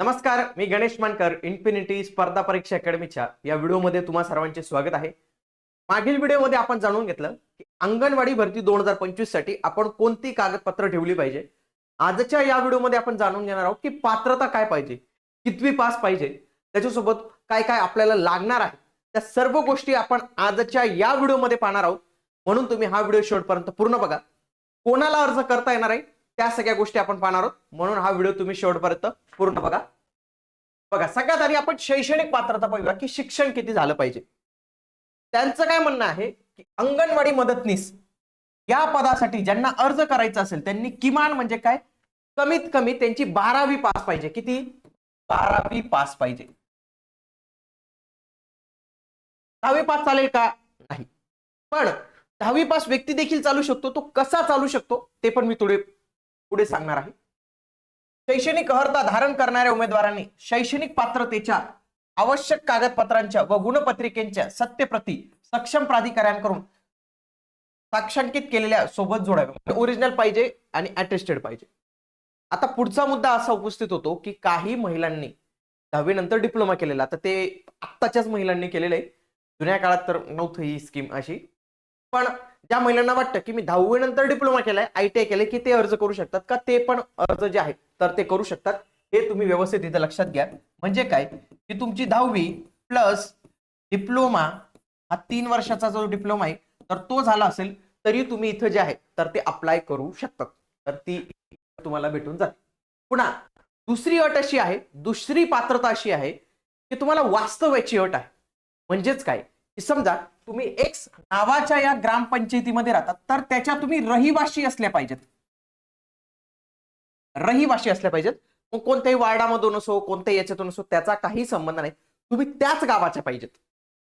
नमस्कार मी गणेश मानकर इन्फिनिटी स्पर्धा परीक्षा अकॅडमीच्या या व्हिडिओमध्ये तुम्हा सर्वांचे स्वागत आहे. मागील व्हिडिओमध्ये आपण जाणून घेतलं की अंगणवाडी भरती दोन हजार पंचवीससाठी आपण कोणती कागदपत्र ठेवली पाहिजे? आजच्या या व्हिडिओमध्ये आपण जाणून घेणार आहोत की पात्रता काय पाहिजे कितवी पास पाहिजे त्याच्यासोबत काय काय आपल्याला लागणार आहे त्या सर्व गोष्टी आपण आजच्या या व्हिडिओमध्ये पाहणार आहोत. म्हणून तुम्ही हा व्हिडिओ शेवटपर्यंत पूर्ण बघा. कोणाला अर्ज करता येणार आहे? त्या सगळ्या गोष्टी आपण पाहणार आहोत. म्हणून हा व्हिडिओ तुम्ही शेवटपर्यंत पूर्ण बघा. बघा सगळ्यात आधी आपण शैक्षणिक पात्रता पाहूया की शिक्षण किती झालं पाहिजे. त्यांचं काय म्हणणं आहे की अंगणवाडी मदतनीस या पदासाठी ज्यांना अर्ज करायचा असेल त्यांनी किमान म्हणजे काय? कमीत कमी त्यांची बारावी पास पाहिजे. किती? बारावी पास पाहिजे. दहावी पास चालेल का? नाही. पण दहावी पास व्यक्ती देखील चालू शकतो. तो कसा चालू शकतो? ते पण मी थोडे पुढे सांगणार आहे. शैक्षणिक अर्हता धारण करणाऱ्या उमेदवारांनी शैक्षणिक पात्रतेच्या आवश्यक कागदपत्रांच्या व गुणपत्रिकेच्या सत्यप्रती सक्षम प्राधिकाऱ्यांकडून साक्षांकित केलेल्या सोबत जोडावे. म्हणजे ओरिजिनल पाहिजे आणि अटेस्टेड पाहिजे. आता पुढचा मुद्दा असा उपस्थित होतो की काही महिलांनी दहावी नंतर डिप्लोमा केलेला. तर ते आत्ताच्याच महिलांनी केलेलं आहे. जुन्या काळात तर नव्हतं ही स्कीम अशी. पण ज्या महिलांना वाटतं की मी दहावी नंतर डिप्लोमा केलाय आय टी आय केलंय की ते अर्ज करू शकतात का? ते पण अर्ज जे आहेत तर ते करू शकतात. हे तुम्ही व्यवस्थित इथं लक्षात घ्या. म्हणजे काय? की तुमची दहावी प्लस डिप्लोमा हा तीन वर्षाचा जो डिप्लोमा आहे तर तो झाला असेल तरी तुम्ही इथं जे आहे तर ते अप्लाय करू शकतात. तर ती तुम्हाला भेटून जाते. पुन्हा दुसरी अट अशी आहे दुसरी पात्रता अशी आहे की तुम्हाला वास्तव्याची अट आहे. म्हणजेच काय? की समजा तुम्ही एक्स नावाच्या या ग्रामपंचायतीमध्ये राहतात तर त्याच्या तुम्ही रहिवाशी असल्या पाहिजेत. रहिवाशी असल्या पाहिजेत. मग कोणत्याही वार्डामधून असो कोणत्याही याच्यातून असो त्याचा काही संबंध नाही. तुम्ही त्याच गावाच्या पाहिजेत.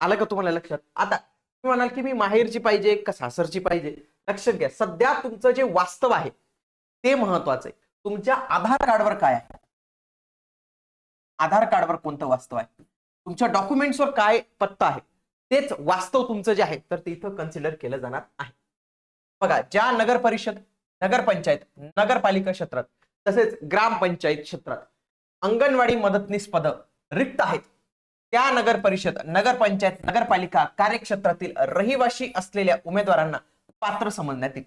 आलं का तुम्हाला लक्षात? आता तुम्ही म्हणाल की मी माहेरची पाहिजे का सासरची पाहिजे? लक्षात घ्या सध्या तुमचं जे वास्तव आहे ते महत्वाचं आहे. तुमच्या आधार कार्डवर काय आहे? आधार कार्डवर कोणतं वास्तव आहे? तुमच्या डॉक्युमेंट्सवर काय पत्ता आहे? तेच वास्तव तुमचं जे आहे तर ते इथं कन्सिडर केलं जाणार आहे. बघा ज्या नगर परिषद नगरपंचायत नगरपालिका क्षेत्रात तसेच ग्रामपंचायत क्षेत्रात अंगणवाडी मदतनीस पद रिक्त आहेत. त्या नगर परिषद नगरपंचायत नगरपालिका कार्यक्षेत्रातील रहिवाशी असलेल्या उमेदवारांना पात्र समजण्यात येईल.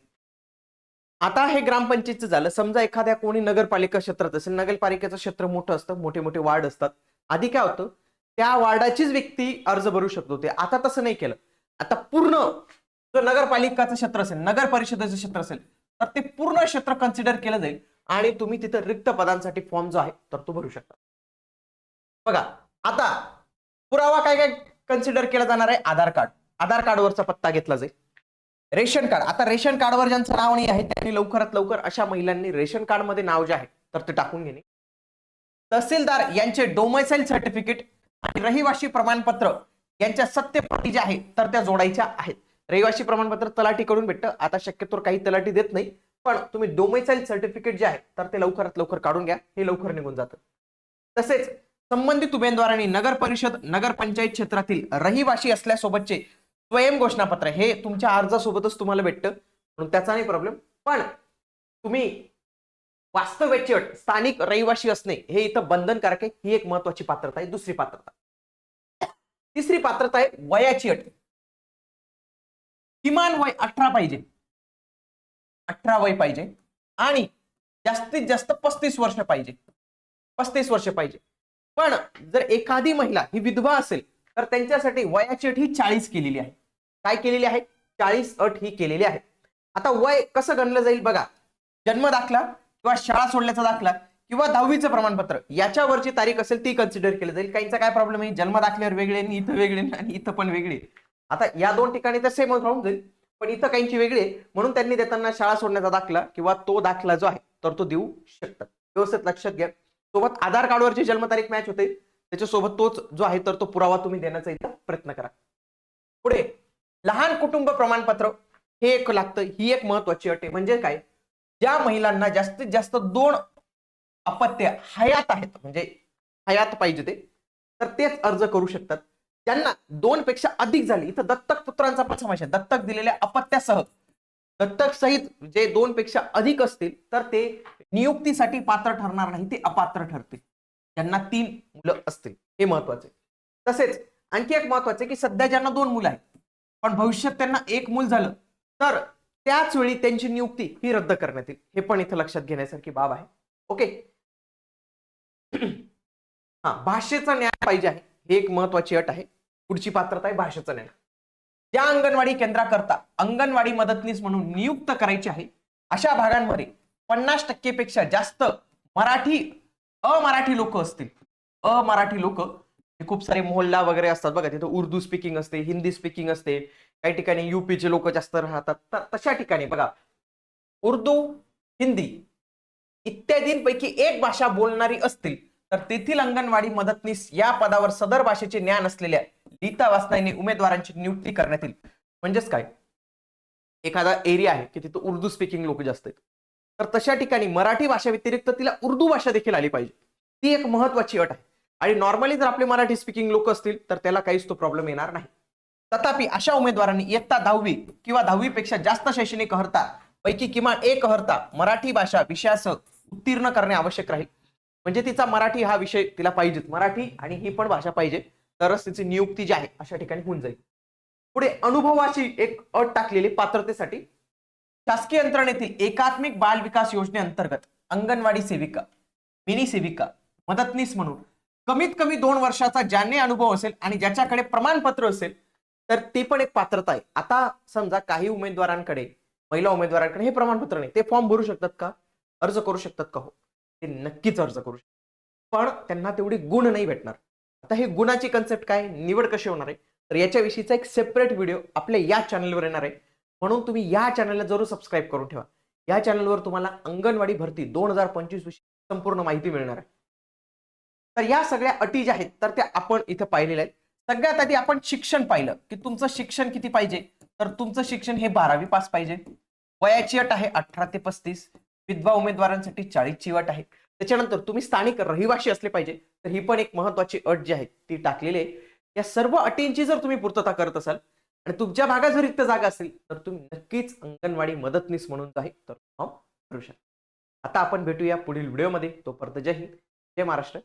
आता हे ग्रामपंचायतचं झालं. समजा एखाद्या कोणी नगरपालिका क्षेत्रात असेल नगरपालिकेचं क्षेत्र मोठं असतं मोठे मोठे वार्ड असतात. आधी काय होतं? त्या वार्डाचीच व्यक्ती अर्ज भरू शकतो ते आता तसं नाही केलं. आता पूर्ण जो नगरपालिकाचं क्षेत्र असेल नगर परिषदेचं क्षेत्र असेल तर ते पूर्ण क्षेत्र कन्सिडर केलं जाईल आणि तुम्ही तिथं रिक्त पदांसाठी फॉर्म जो आहे तर तो भरू शकता. बघा आता पुरावा काय काय कन्सिडर केला जाणार आहे? आधार कार्ड. आधार कार्डवरचा पत्ता घेतला जाईल. Ration card. आता रेशन कार्डवर ज्यांचं नाव नाही आहे त्यांनी लवकरात लवकर अशा महिलांनी रेशन कार्डमध्ये नाव जे आहे तर ते टाकून घेणे. तहसीलदार यांचे डोमेसाईल सर्टिफिकेट आणि रहिवाशी प्रमाणपत्र यांच्या सत्यप्रती ज्या आहेत तर त्या जोडायच्या आहेत. रहिवाशी प्रमाणपत्र तलाठीकडून भेटतं. आता शक्यतो काही तलाठी देत नाही पण तुम्ही डोमेसाईल सर्टिफिकेट जे आहे तर ते लवकरात लवकर काढून घ्या. हे लवकर निघून जातं. तसेच संबंधित उमेदवारांनी नगर परिषद नगरपंचायत क्षेत्रातील रहिवाशी असल्यासोबतचे स्वयं घोषणापत्र हे तुमच्या अर्जासोबतच तुम्हाला भेटतं. म्हणून त्याचा नाही प्रॉब्लेम पण तुम्ही वास्तव्याची अट स्थानिक रहिवाशी असणे हे इथं बंधनकारक आहे. ही एक महत्वाची पात्रता आहे. दुसरी पात्रता. तिसरी पात्रता आहे वयाची अट. किमान वय अठरा पाहिजे. अठरा वय पाहिजे. आणि जास्तीत जास्त पस्तीस वर्ष पाहिजे. पस्तीस वर्ष पाहिजे. पण जर एखादी महिला ही विधवा असेल तर त्यांच्यासाठी वयाची अट ही चाळीस केलेली आहे. काय केलेली आहे? चाळीस अट ही केलेली आहे. आता वय कसं गणलं जाईल बघा. जन्म दाखला किंवा शाळा सोडल्याचा दाखला किंवा दहावीचं प्रमाणपत्र याच्यावरची तारीख असेल ती कन्सिडर केली जाईल. काहींचा काय प्रॉब्लेम आहे? जन्म दाखल्यावर वेगळे आणि इथं वेगळे आणि इथं पण वेगळे. आता या दोन ठिकाणी तर सेम राहून जाईल पण इथं काहींची वेगळी आहे. म्हणून त्यांनी देताना शाळा सोडण्याचा दाखला किंवा तो दाखला जो आहे तर तो देऊ शकतात. व्यवस्थित लक्षात घ्या. सोबत आधार कार्डवरची जन्मतारीख मॅच होते. त्याच्यासोबत तोच जो आहे तर तो पुरावा तुम्ही देण्याचा इथं प्रयत्न करा. पुढे लहान कुटुंब प्रमाणपत्र हे एक लागतं. ही एक महत्वाची अट आहे. म्हणजे काय? ज्या महिलांना जास्तीत जास्त दोन अपत्य हयात आहेत म्हणजे हयात पाहिजे ते तर तेच अर्ज करू शकतात. त्यांना दोन पेक्षा अधिक झाली इथं दत्तक पुत्रांचा पण समावेश आहे. दत्तक दिलेल्या अपत्यासह दत्तक सहित जे दोन पेक्षा अधिक असतील तर ते नियुक्तीसाठी पात्र ठरणार नाही ते अपात्र ठरतील. ज्यांना तीन मुलं असतील हे महत्त्वाचे. तसेच आणखी एक महत्त्वाचे की सध्या ज्यांना दोन मुलं आहेत पण भविष्यात त्यांना एक मूल झालं तर त्याच वेळी त्यांची नियुक्ती ही रद्द करण्यात येईल. हे पण इथं लक्षात घेण्यासारखी बाब आहे. ओके? हा भाषेचा न्याय पाहिजे आहे. ही एक महत्वाची अट आहे. पुढची पात्रता आहे भाषेचा न्याय. ज्या अंगणवाडी केंद्राकरता अंगणवाडी मदतनीस म्हणून नियुक्त करायची आहे. अशा भागांमध्ये पन्नास टक्केपेक्षा जास्त मराठी अमराठी लोक असतील. अमराठी लोक खूप सारे मोहल्ला वगैरे असतात बघा तिथं उर्दू स्पीकिंग असते हिंदी स्पीकिंग असते काही ठिकाणी युपीचे लोक जास्त राहतात. तर तशा ठिकाणी बघा उर्दू हिंदी इत्यादींपैकी एक भाषा बोलणारी असतील तर तेथील अंगणवाडी मदतनीस या पदावर सदर भाषेचे ज्ञान असलेल्या लिता वासनाईने उमेदवारांची नियुक्ती करण्यात येईल. म्हणजेच काय? एखादा एरिया आहे की तिथं उर्दू स्पीकिंग लोक जास्त आहेत. तर तशा ठिकाणी मराठी भाषा व्यतिरिक्त तिला उर्दू भाषा देखील आली पाहिजे. ती एक महत्वाची अट आहे. आणि नॉर्मली जर आपले मराठी स्पीकिंग लोक असतील तर त्याला काहीच तो प्रॉब्लेम येणार नाही. तथापि अशा उमेदवारांनी इयत्ता दहावी किंवा दहावी पेक्षा जास्त शैक्षणिक अर्हता पैकी किमान एक अर्हता मराठी भाषा विषयासह उत्तीर्ण करणे आवश्यक राहील. म्हणजे तिचा मराठी हा विषय तिला पाहिजेच. मराठी आणि ही पण भाषा पाहिजे. तरच तिची नियुक्ती जी आहे अशा ठिकाणी होऊन जाईल. पुढे अनुभवाची एक अट टाकलेली पात्रतेसाठी शासकीय यंत्रणेतील एकात्मिक बाल विकास योजनेअंतर्गत अंगणवाडी सेविका मिनी सेविका मदतनीस म्हणून कमीत कमी दोन वर्षाचा ज्याने अनुभव असेल आणि ज्याच्याकडे प्रमाणपत्र असेल तर ती पण एक पात्रता आहे. आता समजा काही उमेदवारांकडे महिला उमेदवारांकडे हे प्रमाणपत्र नाही. ते फॉर्म भरू शकतात का? अर्ज करू शकतात का हो? ते नक्कीच अर्ज करू शकतात. पण त्यांना तेवढी गुण नाही भेटणार. आता हे गुणाची कन्सेप्ट काय? निवड कशी होणार आहे? तर याच्याविषयीचा एक सेपरेट व्हिडिओ आपल्या या चॅनलवर येणार आहे. म्हणून तुम्ही या चॅनलला जरूर सबस्क्राईब करून ठेवा. या चॅनलवर तुम्हाला अंगणवाडी भरती दोन हजार पंचवीस विषयी संपूर्ण माहिती मिळणार आहे. तर या सगळ्या अटी ज्या आहेत तर त्या आपण इथं पाहिलेल्या आहेत. सगळ्यात आधी आपण शिक्षण पाहिलं की तुमचं शिक्षण किती पाहिजे? तर तुमचं शिक्षण हे बारावी पास पाहिजे. वयाची अट आहे अठरा ते पस्तीस विधवा उमेदवारांसाठी चाळीसची अट आहे. त्याच्यानंतर तुम्ही स्थानिक रहिवासी असले पाहिजे तर ही पण एक महत्वाची अट जी आहे ती टाकलेली आहे. या सर्व अटींची जर तुम्ही पूर्तता करत असाल आणि तुमच्या भागात जर रिक्त जागा असेल तर तुम्ही नक्कीच अंगणवाडी मदतनीस म्हणून आहे तर फॉर्म भरू शकता आता आपण भेटूया पुढील व्हिडिओमध्ये. तोपर्यंत जय हिंद. जय महाराष्ट्र.